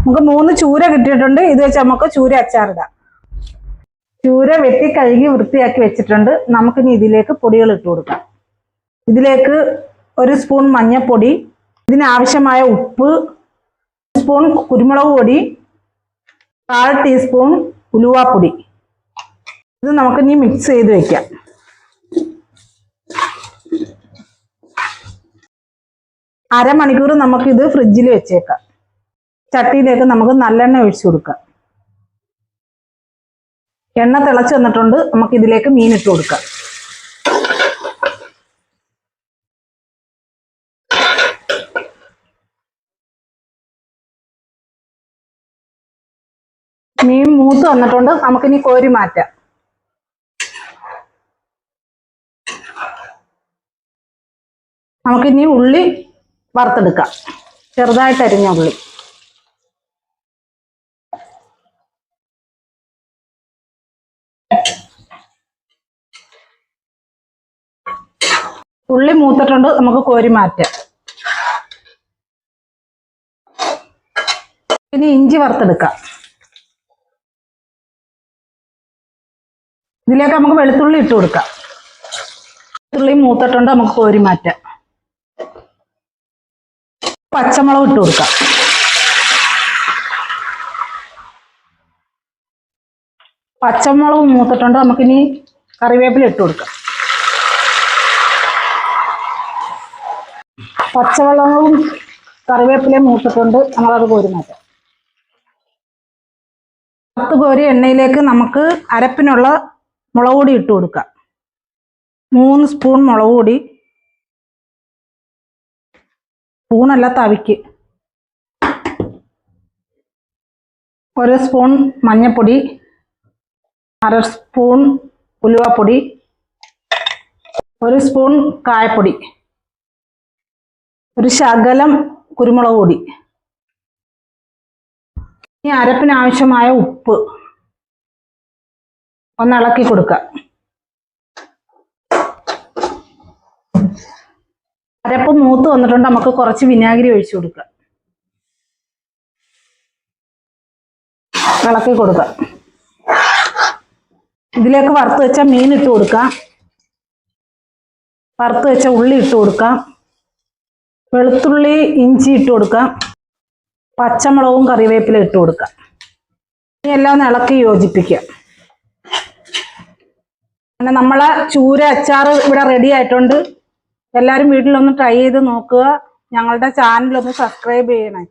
നമുക്ക് മൂന്ന് ചൂര കിട്ടിയിട്ടുണ്ട്. ഇത് വെച്ച് നമുക്ക് ചൂര അച്ചാറിടാം ചൂര വെട്ടി കഴുകി വൃത്തിയാക്കി വെച്ചിട്ടുണ്ട്. നമുക്കിനി ഇതിലേക്ക് പൊടികൾ ഇട്ട് കൊടുക്കാം. ഇതിലേക്ക് ഒരു സ്പൂൺ മഞ്ഞൾപ്പൊടി ഇതിനാവശ്യമായ ഉപ്പ് സ്പൂൺ കുരുമുളക് പൊടി കാൽ ടീസ്പൂൺ ഉലുവാപ്പൊടി. ഇത് നമുക്കിനി മിക്സ് ചെയ്ത് വെക്കാം. അരമണിക്കൂർ നമുക്കിത് ഫ്രിഡ്ജിൽ വെച്ചേക്കാം. ചട്ടിയിലേക്ക് നമുക്ക് നല്ലെണ്ണ ഒഴിച്ചു കൊടുക്കാം. എണ്ണ തിളച്ച് വന്നിട്ടുണ്ട്. നമുക്ക് ഇതിലേക്ക് മീൻ ഇട്ട് കൊടുക്കാം. മീൻ മൂത്ത് വന്നിട്ടുണ്ട്. നമുക്കിനി കോരി മാറ്റാം. നമുക്കിനി ഉള്ളി വറുത്തെടുക്കാം. ചെറുതായിട്ട് അരിഞ്ഞ ഉള്ളി. ഉള്ളി മൂത്തിട്ടുണ്ട് നമുക്ക് കോരി മാറ്റാം. ഇനി ഇഞ്ചി വറുത്തെടുക്കാം. ഇതിലേക്ക് നമുക്ക് വെളുത്തുള്ളി ഇട്ട് കൊടുക്കാം. വെളുത്തുള്ളി മൂത്തിട്ടുണ്ട് നമുക്ക് കോരി മാറ്റാം. പച്ചമുളക് ഇട്ട് കൊടുക്കാം. പച്ചമുളക് മൂത്തിട്ടുണ്ട്. നമുക്കിനി കറിവേപ്പില ഇട്ട് കൊടുക്കാം. പച്ചവെള്ളവും കറിവേപ്പിലയും മൂത്തിട്ടുണ്ട്. നമ്മളത് കോരി മാറ്റാം. പത്ത് കോരി എണ്ണയിലേക്ക് നമുക്ക് അരപ്പിനുള്ള മുളക് പൊടി ഇട്ട് കൊടുക്കാം. മൂന്ന് സ്പൂൺ മുളക് പൊടി. സ്പൂണല്ല തവിക്ക്. ഒരു സ്പൂൺ മഞ്ഞൾപ്പൊടി അര സ്പൂൺ ഉലുവപ്പൊടി ഒരു സ്പൂൺ കായപ്പൊടി ഒരു ശകലം കുരുമുളക് പൊടി ഈ അരപ്പിനാവശ്യമായ ഉപ്പ് ഒന്ന് ഇളക്കി കൊടുക്കുക. അരപ്പ് മൂത്ത് വന്നിട്ടുണ്ട് നമുക്ക് കുറച്ച് വിനാഗിരി ഒഴിച്ചു കൊടുക്കുക. ഇളക്കി കൊടുക്കുക. ഇതിലേക്ക് വറുത്ത് വെച്ച മീൻ ഇട്ട് കൊടുക്കാം. വറുത്ത് വെച്ച ഉള്ളി ഇട്ട് കൊടുക്കാം. വെളുത്തുള്ളി ഇഞ്ചി ഇട്ട് കൊടുക്കാം. പച്ചമുളകും കറിവേപ്പില ഇട്ട് കൊടുക്കാം. ഇനി എല്ലാം ഒന്ന് ഇളക്കി യോജിപ്പിക്കാം പിന്നെ നമ്മളെ ചൂര അച്ചാർ ഇവിടെ റെഡി ആയിട്ടുണ്ട്. എല്ലാവരും വീട്ടിലൊന്ന് ട്രൈ ചെയ്ത് നോക്കുക. ഞങ്ങളുടെ ചാനലൊന്ന് സബ്സ്ക്രൈബ് ചെയ്യണേ.